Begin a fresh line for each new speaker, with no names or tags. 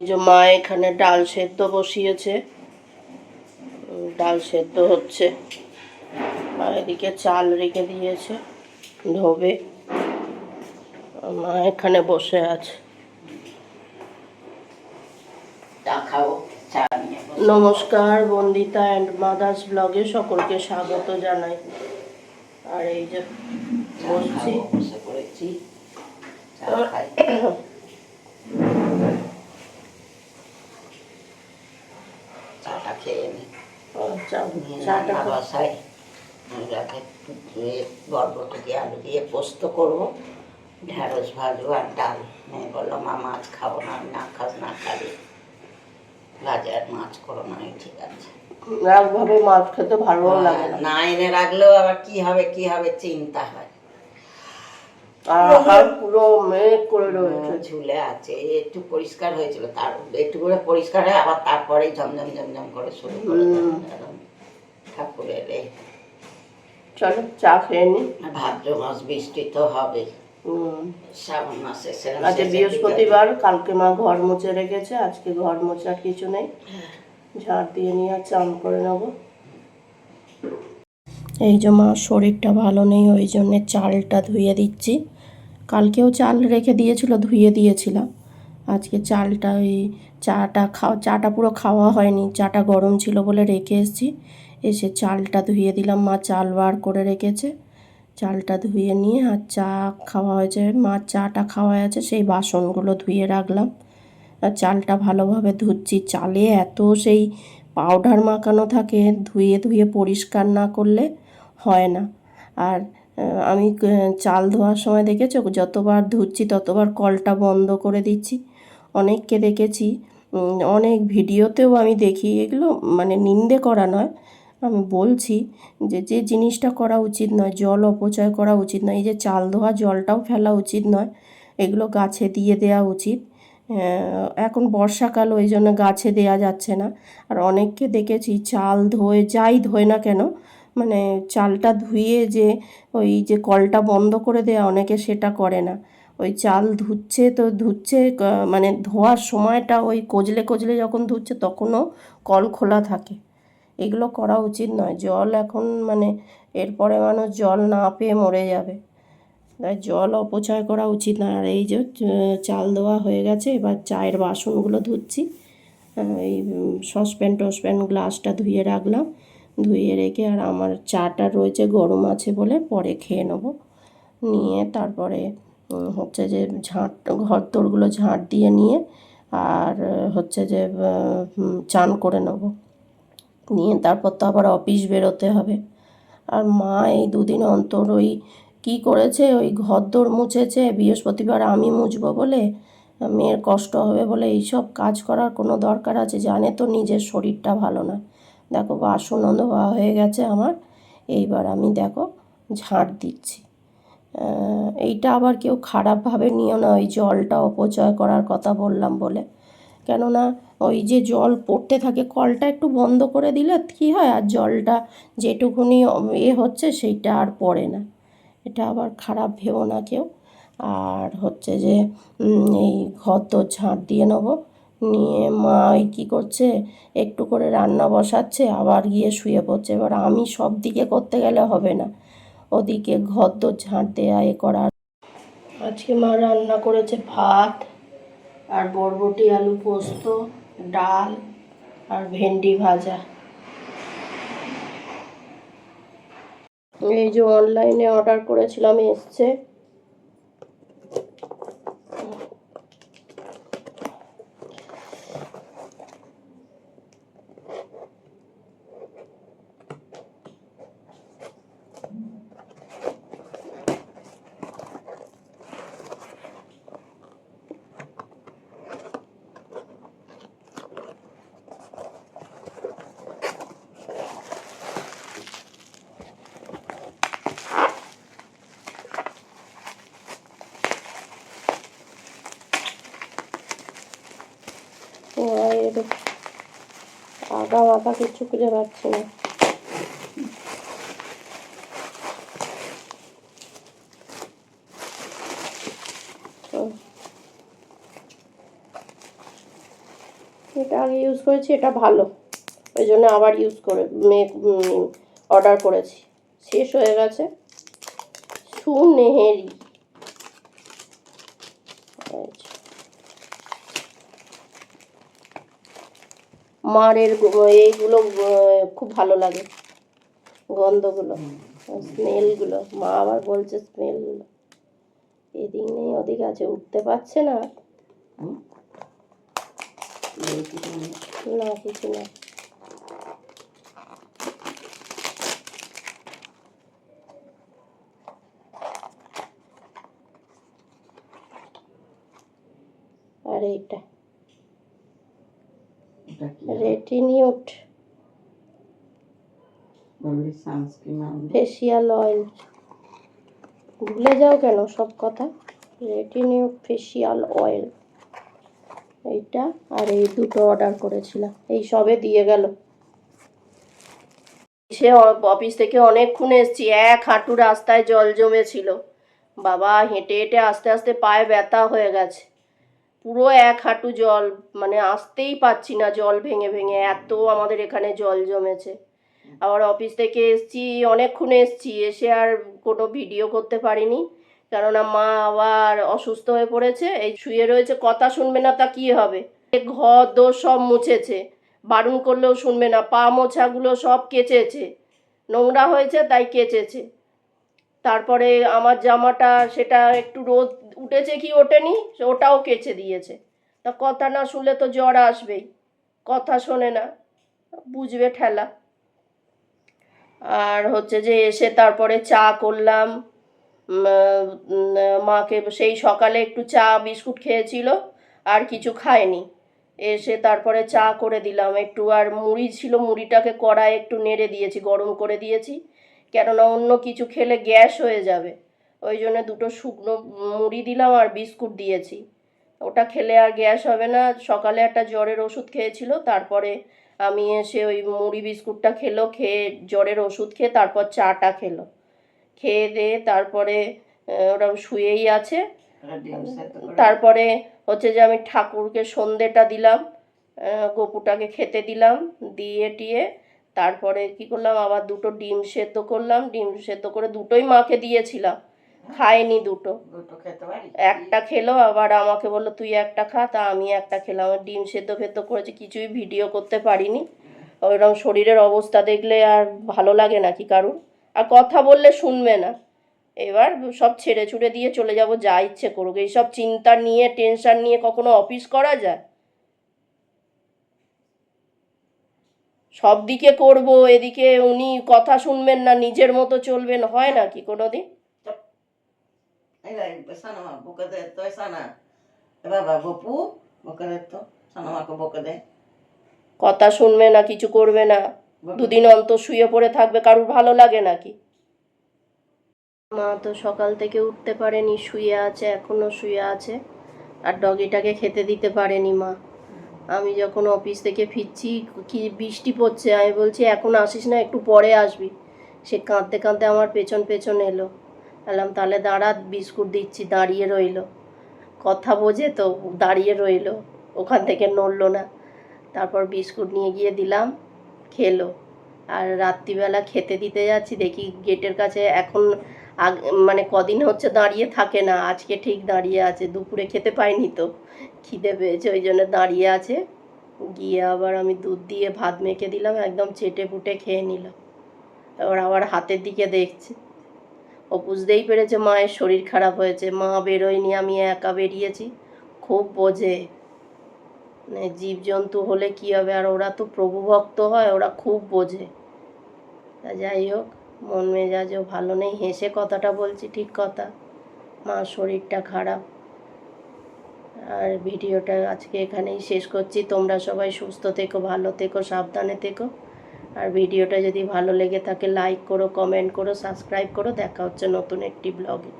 যে মা এখানে ডাল সেদ্ধ বসিয়েছে। ডাল সেদ্ধ হচ্ছে। আর এদিকে চাল রেখে দিয়েছে ধোবে। মা এখানে বসে আছে। নমস্কার বন্দিতা অ্যান্ড মাদার্স ব্লগে সকলকে স্বাগত জানাই। আর এই যে বসছি
খাব, বসে পড়েছি চা খাই চাটা খেয়ে নি
চা
নিয়ে
চাটা
রাতে বরবটি আলু দিয়ে পোস্ত করব। ঢেঁড়স ভাজু আর ডাল। মেয়ে বলল মা মাছ খাব না আমি না খাস না খাবি। ভাজা আর মাছ করো না ঠিক আছে।
একভাবে মাছ খেতে ভালো লাগে না।
না এনে রাখলেও আবার কি হবে কি হবে চিন্তা হয়।
পুরো মেঘ করে রয়েছে
ঝুলে আছে একটু পরিষ্কার হয়েছিল তার একটু করে পরিষ্কার হয় আবার তারপরেই ঝমঝম ঝমঝম করে শুরু করে। ঠাকুরের
চলো চা খেয়ে নি।
ভাদ্র মাস বৃষ্টি তো হবে। শ্রাবণ মাসে
আজকে বৃহস্পতিবার কালকে মা ঘর মুছে রেখেছে আজকে ঘর মোছার কিছু নেই। ঝাড় দিয়ে নিয়ে আর চান করে নেব। এই যে মা শরীরটা ভালো নেই ওই জন্য চালটা ধুয়ে দিচ্ছি। কালকেও চাল রেখে দিয়েছিল, ধুয়ে দিয়েছিলাম। আজকে চালটা ওই চাটা খাওয়া, চাটা পুরো খাওয়া হয়নি, চাটা গরম ছিল বলে রেখে এসেছি। এসে চালটা ধুয়ে দিলাম, মা চাল বার করে রেখেছে। চালটা ধুয়ে নিয়ে আর চা খাওয়া হয়েছে, মা চাটা খাওয়া আছে, সেই বাসনগুলো ধুয়ে রাখলাম। আর চালটা ভালোভাবে ধুচ্ছি, চালে এত সেই পাউডার মাখানো থাকে, ধুয়ে ধুয়ে পরিষ্কার না করলে হয় না। আর আমি চাল ধোয়ার সময় দেখেছ? যতবার ধুচ্ছি, ততবার কলটা বন্ধ করে দিচ্ছি। অনেককে দেখেছি অনেক ভিডিওতেও আমি দেখি এগুলো মানে নিন্দে করা নয়। আমি বলছি যে যে জিনিসটা করা উচিত নয়, জল অপচয় করা উচিত নয়, এই যে চাল ধোয়া, জলটাও ফেলা উচিত নয়, এগুলো গাছে দিয়ে দেওয়া উচিত। এখন বর্ষাকাল, ওই জন্য গাছে দেয়া যাচ্ছে না। আর অনেককে দেখেছি, চাল ধোয়ে, যাই ধোয় না কেন মানে চালটা ধুয়ে যে ওই যে কলটা বন্ধ করে দেয়া, অনেকে সেটা করে না। ওই চাল ধুচ্ছে তো ধুচ্ছে মানে ধোয়ার সময়টা ওই কজলে কজলে যখন ধুচ্ছে তখনও কল খোলা থাকে। এগুলো করা উচিত নয়। জল এখন মানে এরপরে মানুষ জল না পেয়ে মরে যাবে। তাই জল অপচয় করা উচিত না। আর এই যে চাল দেওয়া হয়ে গেছে, এবার চায়ের বাসনগুলো ধুচ্ছি। এই সসপ্যান টসপ্যান গ্লাসটা ধুয়ে রাখলাম। ধুয়ে রেখে আর আমার চাটা রয়েছে, গরম আছে বলে পরে খেয়ে নেব। নিয়ে তারপরে হচ্ছে যে ঝাঁট, ঘর তোরগুলো ঝাঁট দিয়ে নিয়ে আর হচ্ছে যে চান করে নেব। নিয়ে তারপর তো আবার অফিস বেরোতে হবে। আর মা এই দুদিন অন্তর ওই কী করেছে, ওই ঘর ঘরদোর মুছেছে, বৃহস্পতিবার আমি মুছবো বলে, মেয়ের কষ্ট হবে বলে, এইসব কাজ করার কোনো দরকার আছে? জানে তো নিজের শরীরটা ভালো না। দেখো বাসনও ধোয়া হয়ে গেছে আমার। এইবার আমি দেখো ঝাঁট দিচ্ছি। এইটা আবার কেউ খারাপভাবে নিও না, ওই জলটা অপচয় করার কথা বললাম বলে। কেননা ওই যে জল পড়তে থাকে, কলটা একটু বন্ধ করে দিলে কী হয়, আর জলটা যেটুকুনি এ হচ্ছে সেইটা আর পড়ে না। এটা আবার খারাপ ভেবো না কেউ। আর হচ্ছে যে এই ঘর তো ঝাঁট দিয়ে নেব। নিয়ে মা ওই কী করছে? একটু করে রান্না বসাচ্ছে, আবার গিয়ে শুয়ে পড়ছে। এবার আমি সব দিকে করতে গেলে হবে না। ওদিকে ঘর তো ঝাঁট দেয়া, এ করা। আজকে মা রান্না করেছে ভাত আর বরবটি, আলু পোস্ত, ডাল আর ভেন্ডি ভাজা। এই যে অনলাইনে অর্ডার করেছিলাম, এসছে। আগা মাথা কিছু খুঁজে পাচ্ছি না। এটা আগে ইউজ করেছি, এটা ভালো। ওই জন্য আবার ইউজ করে অর্ডার করেছি। শেষ হয়ে গেছে। সুনেহেরি। আচ্ছা। মারের এইগুলো খুব ভালো লাগে। গন্ধগুলো স্মেলগুলো। মা আবার বলছে স্মেলগুলো। এদিক নেই ওদিক আছে উঠতে পারছে না। না কিছু না আর এইটা
কি?
রেটিনিউট
বললি সানস্ক্রিন
ফেসিয়াল অয়েল ভুলে যাও কেন সব কথা? রেটিনিউট ফেসিয়াল অয়েল এইটা আর এই দুটো অর্ডার করেছিলাম। এই সবে দিয়ে গেল। সে অফিস থেকে অনেকক্ষণ এসছি। এক হাঁটু রাস্তায় জল জমেছিল। বাবা হেঁটে হেঁটে আস্তে আস্তে পায়ে ব্যথা হয়ে গেছে। পুরো এক হাঁটু জল মানে আসতেই পাচ্ছি না জল ভেঙে ভেঙে, এত আমাদের এখানে জল জমেছে। আবার অফিস থেকে এসছি, অনেকক্ষণ এসছি, এসে আর কোনো ভিডিও করতে পারিনি। কেননা মা আবার অসুস্থ হয়ে পড়েছে, এই শুয়ে রয়েছে, কথা শুনবে না তা কি হবে? ঘর দোর সব মুছেছে, বারণ করলেও শুনবে না, পা মোছাগুলো সব কেচেছে। নোংরা হয়েছে, তাই কেচেছে। তারপরে আমার জামাটা সেটা একটু রোদ উঠেছে কি ওঠেনি ওটাও কেচে দিয়েছে। তা কথা না শুনলে তো জ্বর আসবেই, কথা শোনে না, বুঝবে ঠেলা। আর হচ্ছে যে এসে তারপরে চা করলাম মাকে সেই সকালে একটু চা, বিস্কুট খেয়েছিল, আর কিছু খায়নি। এসে তারপরে চা করে দিলাম, একটু আর মুড়ি ছিল, মুড়িটাকে কড়ায় একটু নেড়ে দিয়েছি, গরম করে দিয়েছি। কেননা অন্য কিছু খেলে গ্যাস হয়ে যাবে। ওই জন্য দুটো শুকনো মুড়ি দিলাম আর বিস্কুট দিয়েছি। ওটা খেলে আর গ্যাস হবে না। সকালে একটা জ্বরের ওষুধ খেয়েছিল তারপরে আমি এসে ওই মুড়ি বিস্কুটটা খেলো খেয়ে জ্বরের ওষুধ খেয়ে তারপর চাটা খেলো। খেয়ে দিয়ে তারপরে ওরা শুয়েই আছে। তারপরে হচ্ছে যে আমি ঠাকুরকে সন্ধেটা দিলাম গপুটাকে খেতে দিলাম দিয়ে টিয়ে তারপরে কি করলাম? আবার দুটো ডিম সেদ্ধ করলাম। ডিম সেদ্ধ করে দুটোই মাকে দিয়েছিলাম। খায়নি দুটো।
দুটো খেতে পারি
একটা খেলো আবার আমাকে বলল তুই একটা খা। তা আমি একটা খেলাম। ডিম সেদ্ধ ফেদ্ধ করেছি কিছুই ভিডিও করতে পারিনি। ওইরকম শরীরের অবস্থা দেখলে আর ভালো লাগে নাকি কারুর? আর কথা বললে শুনবে না। এবার সব ছেড়ে ছুড়ে দিয়ে চলে যাব যা ইচ্ছে করুক। এইসব চিন্তা নিয়ে টেনশন নিয়ে কখনো অফিস করা যায়? সব দিকে করব, এদিকে উনি কথা শুনবেন না, নিজের মতো চলবেন, হয় না কি কোনো দিন কথা শুনবে না, কিছু করবে না। দুদিন অন্তর শুয়ে পড়ে থাকবে, কারুর ভালো লাগে নাকি মা তো সকাল থেকে উঠতে পারেনি, শুয়ে আছে, এখনও শুয়ে আছে, আর ডগিটাকে খেতে দিতে পারেনি মা আমি যখন অফিস থেকে ফিরছি, কি বৃষ্টি পড়ছে, আমি বলছি, এখন আসিস না, একটু পরে আসবি। সে কাঁদতে কাঁদতে আমার পেছন পেছন এলো। বললাম, তাহলে দাঁড়া, বিস্কুট দিচ্ছি। দাঁড়িয়ে রইল। কথা বোঝে তো, দাঁড়িয়ে রইল। ওখান থেকে নড়লো না। তারপর বিস্কুট নিয়ে গিয়ে দিলাম, খেলো। আর রাত্রিবেলা খেতে দিতে যাচ্ছি, দেখি গেটের কাছে এখন আগ মানে কদিন হচ্ছে দাঁড়িয়ে থাকে না, আজকে ঠিক দাঁড়িয়ে আছে, দুপুরে খেতে পায়নি তো, খিদে পেয়েছে, ওই জন্য দাঁড়িয়ে আছে, গিয়ে আবার আমি দুধ দিয়ে ভাত মেখে দিলাম, একদম চেটে পুটে খেয়ে নিলাম, এবার আবার হাতের দিকে দেখছে, ও বুঝতেই পেরেছে মায়ের শরীর খারাপ হয়েছে, মা বেরোয়নি, আমি একা বেরিয়েছি, খুব বোঝে মানে জীবজন্তু হলে কী হবে, আর ওরা তো প্রভুভক্ত হয়, ওরা খুব বোঝে যাই হোক মন মেজাজও ভালো নেই, হেসে কথাটা বলছি, ঠিক কথা। মা, শরীরটা খারাপ। আর ভিডিওটা আজকে এখানেই শেষ করছি। তোমরা সবাই সুস্থ থেকো, ভালো থেকো, সাবধানে থেকো। আর ভিডিওটা যদি ভালো লেগে থাকে লাইক করো কমেন্ট করো সাবস্ক্রাইব করো। দেখা হচ্ছে নতুন একটি ব্লগে